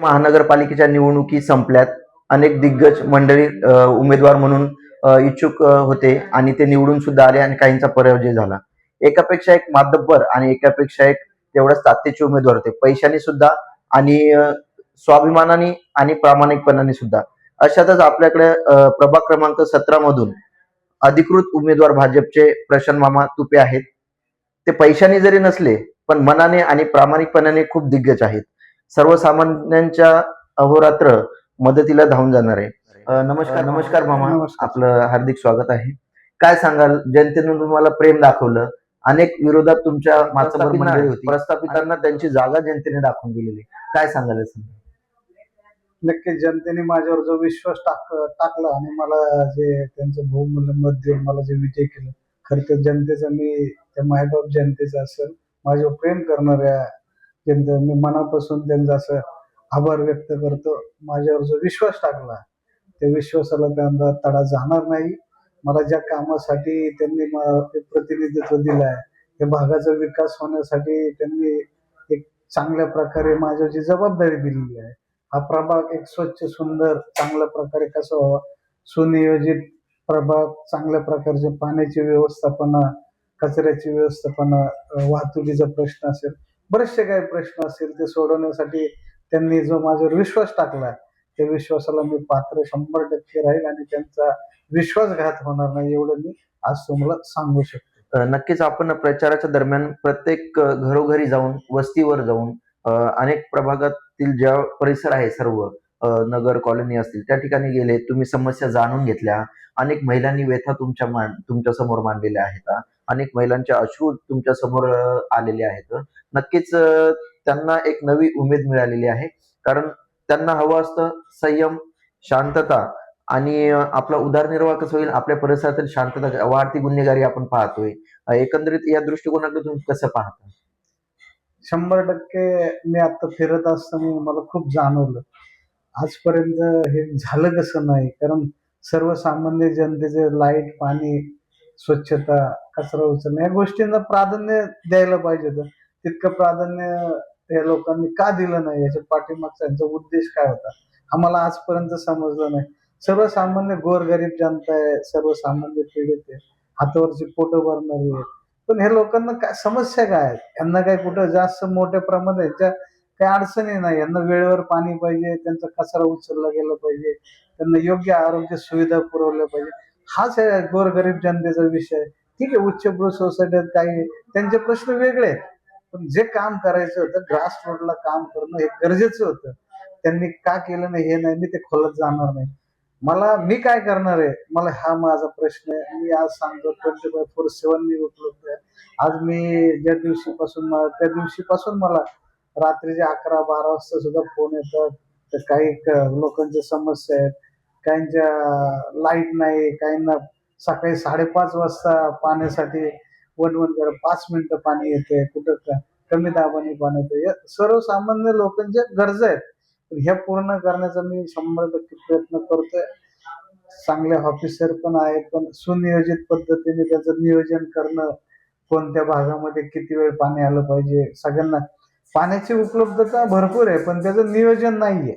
महानगरपालिकेच्या निवडणुकी संपल्यात अनेक दिग्गज मंडळी उमेदवार म्हणून इच्छुक होते आणि ते निवडून सुद्धा आले आणि काहींचा पराजय झाला. एकापेक्षा एक मातब्बर आणि एकापेक्षा एक तेवढ्याच ताकदीचे उमेदवार होते. पैशाने सुद्धा आणि स्वाभिमानाने आणि प्रामाणिकपणाने सुद्धा. अशातच आपल्याकडे प्रभाग क्रमांक सतरा मधून अधिकृत उमेदवार भाजपचे प्रशांत मामा तुपे आहेत. ते पैशाने जरी नसले पण मनाने आणि प्रामाणिकपणाने खूप दिग्गज आहेत. सर्वसामान्यांच्या अहोरात्र मदतीला धावून जाणार आहे. नमस्कार नमस्कार मामा. आपलं हार्दिक स्वागत आहे. काय सांगाल? जनतेने तुम्हाला प्रेम दाखवलं. अनेक विरोधात तुमच्या मातबर मंडळी होती. प्रस्थापितांना त्यांची जागा जनतेने दाखवून दिलेली. काय सांगाल याचं? नक्कीच जनतेने माझ्यावर जो विश्वास टाक टाकला आणि मला जे त्यांचं बहुमूल्य मत देऊन मला जे विजय केलं खरं तर जनतेचं मी त्या मायबाप जनतेचं असेल माझ्यावर प्रेम करणाऱ्या त्यांचं मी मनापासून त्यांचा असं आभार व्यक्त करतो. माझ्यावर जो विश्वास टाकला त्या विश्वासाला त्यांना तडा जाणार नाही. मला ज्या कामासाठी त्यांनी ते प्रतिनिधित्व दिलं आहे त्या भागाचा विकास होण्यासाठी त्यांनी एक चांगल्या प्रकारे माझ्याची जी जबाबदारी दिलेली आहे हा प्रभाग एक स्वच्छ सुंदर चांगल्या प्रकारे कसा व्हावा? सुनियोजित प्रभाग चांगल्या प्रकारचे पाण्याची व्यवस्थापना कचऱ्याची व्यवस्थापना वाहतुकीचा प्रश्न असेल बरेचसे काही प्रश्न असतील ते सोडवण्यासाठी त्यांनी जो माझ्यावर विश्वास टाकला त्या विश्वासाला मी पात्र शंभर टक्के राहील आणि त्यांचा विश्वासघात होणार नाही एवढं मी आज तुम्हाला सांगू शकतो. नक्कीच आपण प्रचाराच्या दरम्यान प्रत्येक घरोघरी जाऊन वस्तीवर जाऊन अनेक प्रभागातील ज्या परिसर आहे सर्व नगर कॉलनी असतील त्या ठिकाणी गेले तुम्ही समस्या जाणून घेतल्या अनेक महिलांनी व्यथा तुमच्या मान तुमच्यासमोर मांडलेल्या आहेत अनेक महिलांच्या अश्रू तुमच्यासमोर आलेले आहेत नक्कीच त्यांना एक नवी उमेद मिळालेली आहे. कारण त्यांना हवं असतं संयम शांतता आणि आपला उदरनिर्वाह कसं होईल आपल्या परिसरातील शांतता वाढती गुन्हेगारी आपण पाहतोय. एकंदरीत या दृष्टिकोनाकडे तुम्ही कसं पाहता? शंभर टक्के मी आता फिरत असताना मला खूप जाणवलं. आजपर्यंत हे झालं कसं नाही? कारण सर्वसामान्य जनतेचे लाइट पाणी स्वच्छता कचरा उचलणं या गोष्टींना प्राधान्य द्यायला पाहिजे होतं. तितकं प्राधान्य या लोकांनी का दिलं नाही? याच्या पाठीमागचा यांचा उद्देश काय होता? आम्हाला आजपर्यंत समजलं नाही. सर्वसामान्य गोरगरीब जनता आहे सर्वसामान्य पीडित आहे हातावरची पोट भरणारी आहे. पण हे लोकांना काय समस्या काय आहेत? यांना काय कुठं जास्त मोठ्या प्रमाणात याच्या काही अडचणी नाही. यांना वेळेवर पाणी पाहिजे त्यांचा कचरा उचलला गेला पाहिजे त्यांना योग्य आरोग्य सुविधा पुरवल्या पाहिजे. हाच आहे गोरगरीब जनतेचा विषय ठीक आहे उच्चभ्रू सोसायटीत काही त्यांचे प्रश्न वेगळे आहेत. पण जे काम करायचं होतं ग्रास रोडला काम करणं हे गरजेचं होतं. त्यांनी का केलं नाही हे नाही मी ते खोलत जाणार नाही. मला मी काय करणार आहे? मला हा माझा प्रश्न आहे. मी आज सांगतो ट्वेंटी बाय फोर सेवन मी उपलब्ध आहे. आज मी ज्या दिवशीपासून त्या दिवशीपासून मला रात्रीचे अकरा बारा वाजता सुद्धा फोन येतात. तर काही लोकांच्या समस्या आहेत. काहींच्या लाइट नाही. काहींना सकाळी साडेपाच वाजता पाण्यासाठी वन वन कर पाच मिनिटं पाणी येते कुठं कमी दाबाने पाणी येते या सर्वसामान्य लोकांच्या गरजा आहेत. ह्या पूर्ण करण्याचा मी शंभर टक्के प्रयत्न करतोय. चांगले ऑफिसर पण आहेत पण सुनियोजित पद्धतीने त्याचं नियोजन करणं कोणत्या भागामध्ये किती वेळ पाणी आलं पाहिजे सगळ्यांना पाण्याची उपलब्धता भरपूर आहे पण त्याचं नियोजन नाहीये.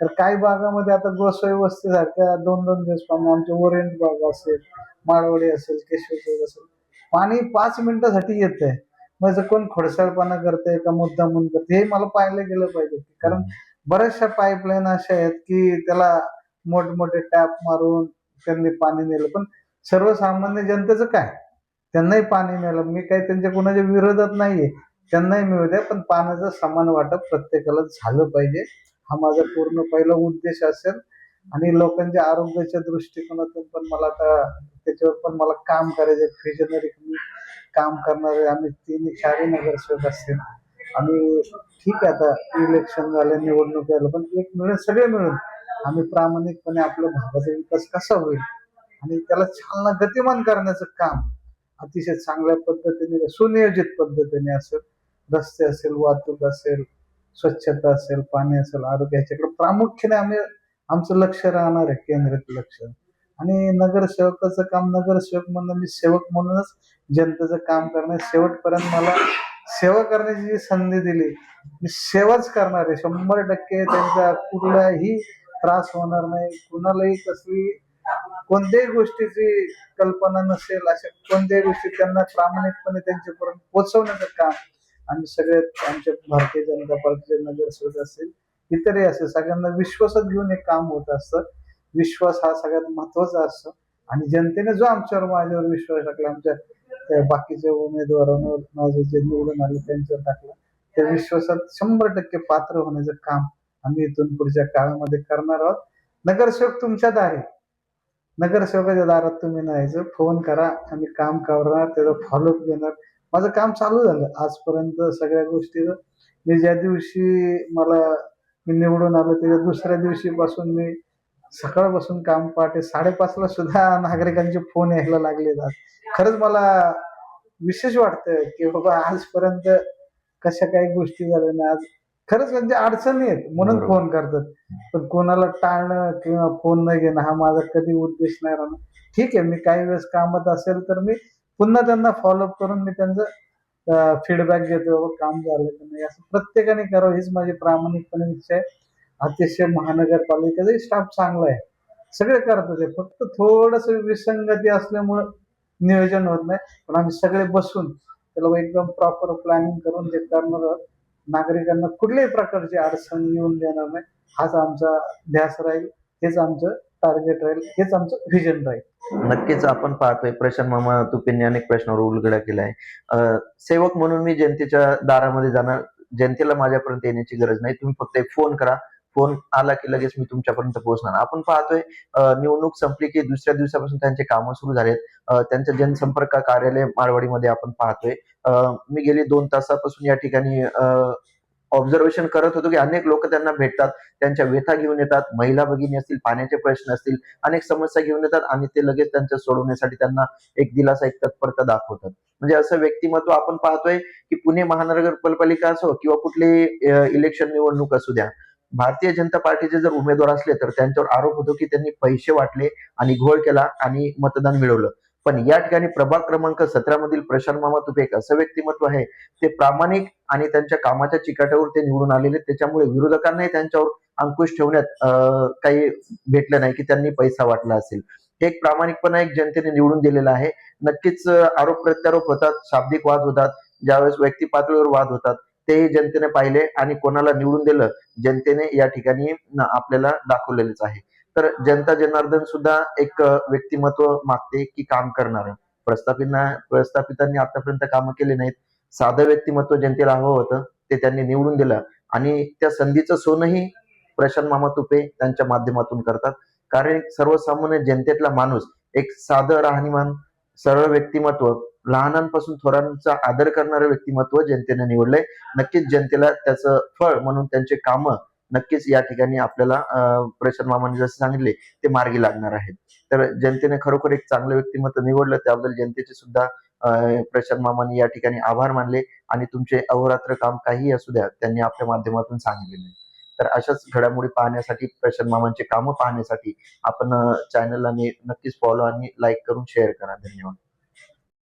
तर काही भागामध्ये आता गोसाई वस्ती सारख्या दोन दोन दिवस पाणी आमच्या ओरिएंट भाग असेल माळवडी असेल केशवचौक असेल पाणी पाच मिनिटासाठी येत आहे मग कोण खोडसाळपणा करते का मुद्दा म्हणून करते हे मला पाहिलं गेलं पाहिजे. कारण बऱ्याचशा पाईपलाईन अशा आहेत की त्याला मोठमोठे टॅप मारून त्यांनी पाणी नेलं. पण सर्वसामान्य जनतेचं काय? त्यांनाही पाणी मिळालं. मी काही त्यांच्या कोणाच्या विरोधात नाहीये. त्यांनाही मिळू द्या. पण पाण्याचं समान वाटप प्रत्येकाला झालं पाहिजे. हा माझा पूर्ण पहिला उद्देश असेल. आणि लोकांच्या आरोग्याच्या दृष्टिकोनातून पण मला आता त्याच्यावर पण मला काम करायचं फ्युजनरी काम करणारे आम्ही तीन चारही नगरसेवक असतील. आणि ठीक आहे आता इलेक्शन झालं निवडणूक झालं पण एक मिळून सगळे मिळून आम्ही प्रामाणिकपणे आपल्या भागाचा विकास कसा होईल? आणि त्याला चालना गतिमान करण्याचं काम अतिशय चांगल्या पद्धतीने सुनियोजित पद्धतीने असेल. रस्ते असेल वाहतूक असेल स्वच्छता असेल पाणी असेल आरोग्य याच्याकडे प्रामुख्याने आम्ही आमचं लक्ष राहणार आहे केंद्रित लक्ष. आणि नगरसेवकाचं काम नगरसेवक म्हणून मी सेवक म्हणूनच जनतेचं काम करणे शेवटपर्यंत मला सेवा करण्याची जी संधी दिली मी सेवाच करणार आहे. शंभर टक्के त्यांचा कुठलाही त्रास होणार नाही. कुणालाही कसली कोणत्याही गोष्टीची कल्पना नसेल. अशा कोणत्याही गोष्टी त्यांना प्रामाणिकपणे त्यांच्यापर्यंत पोहोचवण्याचं काम आम्ही सगळे आमच्या भारतीय जनता पार्टीचे नगरसेवक असेल इतरही असेल सगळ्यांना विश्वासात घेऊन एक काम होत असतं. विश्वास हा सगळ्यात महत्त्वाचा असतो. आणि जनतेने जो आमच्यावर माझ्यावर विश्वास टाकला आमच्या बाकीच्या उमेदवारांवर माझे जे निवडून आले त्यांच्यावर टाकला त्या विश्वासात शंभर टक्के पात्र होण्याचं काम आम्ही इथून पुढच्या काळामध्ये करणार आहोत. नगरसेवक तुमच्या दारी. नगरसेवकाच्या दारात तुम्ही न्यायचं यायचं फोन करा आम्ही काम करणार त्याचा फॉलोअप घेणार. माझं काम चालू झालं. आजपर्यंत सगळ्या गोष्टीचं. मी ज्या दिवशी मला मी निवडून आलो. त्याच्या दुसऱ्या दिवशीपासून मी सकाळपासून काम पहाटे साडेपाचला सुद्धा नागरिकांचे फोन यायला लागले खरंच मला विशेष वाटतं की बाबा आजपर्यंत कशा काही गोष्टी झाल्या ना आज खरंच म्हणजे अडचणी आहेत म्हणून. फोन करतात. पण कोणाला टाळणं किंवा फोन न घेणं हा माझा कधी उद्देश नाही राहणार. ठीक आहे मी काही वेळेस कामात असेल तर मी पुन्हा त्यांना फॉलोअप करून मी त्यांचं फीडबॅक घेतो बाबा काम झालं की नाही? असं प्रत्येकाने करावं हीच माझी प्रामाणिकपणे इच्छा आहे. अतिशय महानगरपालिकेचाही स्टाफ चांगला आहे. सगळे करतात ते. फक्त थोडस विसंगती असल्यामुळं नियोजन होत नाही. पण आम्ही सगळे बसून त्याला एकदम प्रॉपर प्लॅनिंग करून ते करणार आहोत. नागरिकांना कुठल्याही प्रकारची अडचण येऊन देणार नाही. हाच आमचा ध्यास राहील. हेच आमचं टार्गेट राहील हेच आमचं व्हिजन राहील. नक्कीच आपण पाहतोय. प्रशांत मामा तुपेंनी अनेक प्रश्नावर उलगडा केलाय. आहे सेवक म्हणून मी जनतेच्या दारामध्ये जाणार जनतेला माझ्यापर्यंत येण्याची गरज नाही. तुम्ही फक्त एक फोन करा. फोन आला की लगेच मी तुमच्यापर्यंत पोहोचणार. आपण पाहतोय निवडणूक संपली की दुसऱ्या दिवसापासून त्यांचे कामं सुरू झालेत. त्यांचं जनसंपर्क कार्यालय मारवाडीमध्ये आपण पाहतोय. मी गेली दोन तासापासून या ठिकाणी ऑब्झर्वेशन करत होतो की अनेक लोक त्यांना भेटतात त्यांच्या व्यथा घेऊन येतात महिला भगिनी असतील पाण्याचे प्रश्न असतील अनेक समस्या घेऊन येतात आणि ते लगेच त्यांच्या सोडवण्यासाठी त्यांना एक दिलासा एक तत्परता दाखवतात. म्हणजे असं व्यक्तिमत्व आपण पाहतोय की पुणे महानगरपालिका असो किंवा कुठली इलेक्शन निवडणूक असू द्या भारतीय जनता पार्टीचे जर उमेदवार असले तर त्यांच्यावर आरोप होतो की त्यांनी पैसे वाटले आणि घोळ केला आणि मतदान मिळवलं. पण या ठिकाणी प्रभाग क्रमांक सतरा मधील प्रशांत मामा तुपे एक असं व्यक्तिमत्व आहे. ते प्रामाणिक आणि त्यांच्या कामाच्या चिकाट्यावर ते निवडून आलेले. त्याच्यामुळे विरोधकांनाही त्यांच्यावर अंकुश ठेवण्यात अं, काही भेटलं नाही की त्यांनी पैसा वाटला असेल. एक प्रामाणिकपणा एक जनतेने निवडून दिलेला आहे. नक्कीच आरोप प्रत्यारोप होतात शाब्दिक वाद होतात ज्यावेळेस व्यक्ती पातळीवर वाद होतात तेही जनतेने पाहिले आणि कोणाला निवडून दिलं जनतेने या ठिकाणी आपल्याला दाखवलेलंच आहे. तर जनता जनार्दन सुद्धा एक व्यक्तिमत्व मागते की काम करणार. प्रस्थापितांना प्रस्थापितांनी आतापर्यंत कामं केली नाहीत. साधं व्यक्तिमत्व जनतेला हवं होतं ते त्यांनी निवडून दिलं. आणि त्या संधीचं सोनही प्रशांत मामा तुपे त्यांच्या माध्यमातून करतात. कारण सर्वसामान्य जनतेतला माणूस एक साधं राहणीमान सरळ व्यक्तिमत्व लहानांपासून थोरांचा आदर करणारं व्यक्तिमत्व जनतेने निवडलंय. नक्कीच जनतेला त्याचं फळ म्हणून त्यांचे कामं नक्कीच या ठिकाणी आपल्याला प्रशांत मामाने जसं सांगितले ते मार्गी लागणार आहेत. तर जनतेने खरोखर एक चांगलं व्यक्तिमत्व निवडलं त्याबद्दल जनतेचे सुद्धा प्रशांत मामाने या ठिकाणी आभार मानले आणि तुमचे अहोरात्र काम काही असू द्या त्यांनी आपल्या माध्यमातून सांगितले तर अशाच घडामोडी पाहण्यासाठी प्रशांत मामांचे कामं पाहण्यासाठी आपण चॅनलला नक्कीच फॉलो आणि लाईक करून शेअर करा. धन्यवाद.